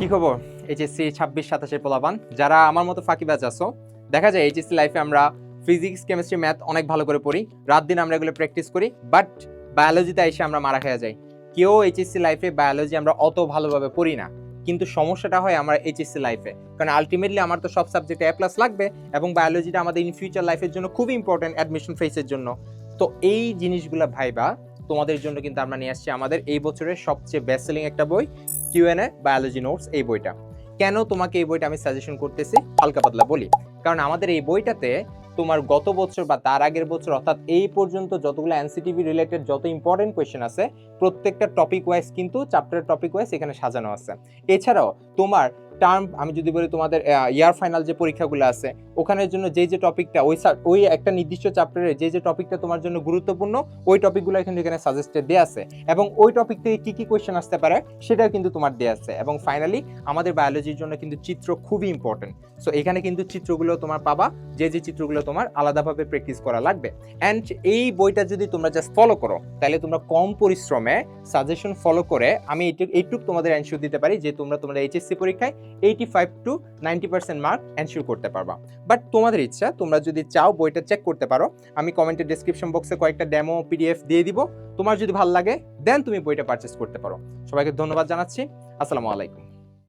কি খবর? এইচএসসি ছাব্বিশ সাতাশের পোলাপান। যারা আমার মতো ফাঁকিবাজ আছো, দেখা যায় এইচএসসি লাইফে আমরা ফিজিক্স কেমিস্ট্রি ম্যাথ অনেক ভালো করে পড়ি। রাত দিন আমরা এগুলো প্র্যাকটিস করি বাট বায়োলজিতে এসে আমরা মারা খেয়ে যাই। কেউ এইচএসসি লাইফে বায়োলজি আমরা অত ভালোভাবে পড়ি না। কিন্তু সমস্যাটা হয় আমার এইচএসসি লাইফে কারণ আলটিমেটলি আমার তো সব সাবজেক্টে এ প্লাস লাগবে এবং বায়োলজিটা আমাদের ইন ফিউচার লাইফের জন্য খুবই ইম্পর্টেন্ট অ্যাডমিশন ফেসের জন্য। তো এই জিনিসগুলো ভাইবা, তোমাদের জন্য কিন্তু আমরা নিয়ে আসছি আমাদের এই বছরের সবচেয়ে বেস্ট সেলিং একটা বই কিউএনএ বায়োলজি নোটস এই বইটা। কেন তোমাকে এই বইটা আমি সাজেশন করতেছি? হালকা পাতলা বলি। কারণ আমাদের এই বইটাতে তোমার গত বছর বা তার আগের বছর, অর্থাৎ এই পর্যন্ত যতগুলো এনসিটিভি রিলেটেড যত ইম্পর্টেন্ট কোয়েশ্চেন আছে, প্রত্যেকটা টপিক ওয়াইজ কিন্তু চ্যাপ্টার টপিক ওয়াইজ এখানে সাজানো আছে। এছাড়াও তোমার টার্ম আমি যদি বলি তোমাদের ইয়ার ফাইনাল যে পরীক্ষাগুলো আছে, ওখানের জন্য যে যে টপিকটা ওই ওই একটা নির্দিষ্ট চ্যাপ্টারে যে যে টপিকটা তোমার জন্য গুরুত্বপূর্ণ, ওই টপিকগুলো কিন্তু এখানে সাজেস্টেড দেওয়া আছে। এবং ওই টপিক থেকে কি কি কোয়েশ্চেন আসতে পারে, সেটাও কিন্তু তোমার দেওয়া আছে। এবং ফাইনালি আমাদের বায়োলজির জন্য কিন্তু চিত্র খুবই ইম্পর্টেন্ট সো এখানে কিন্তু চিত্রগুলো তোমার পাবা, যে যে চিত্রগুলো তোমার আলাদাভাবে প্র্যাকটিস করা লাগবে। অ্যান্ড এই বইটা যদি তোমরা জাস্ট ফলো করো, তাহলে তোমরা কম পরিশ্রমে সাজেশন ফলো করে, আমি এইটুক তোমাদের অ্যানসিওর দিতে পারি যে তোমরা তোমাদের এইচএসসি পরীক্ষায় eighty five to ninety percent mark ensure করতে পারবা। বাট তোমাদের ইচ্ছা, তোমরা যদি চাও বইটা চেক করতে পারো, আমি কমেন্টের ডিসক্রিপশন বক্সে কয়েকটা ডেমো পিডিএফ দিয়ে দিব। তোমার যদি ভালো লাগে দেন তুমি বইটা পারচেস করতে পারো। সবাইকে ধন্যবাদ জানাচ্ছি। আসসালামু আলাইকুম।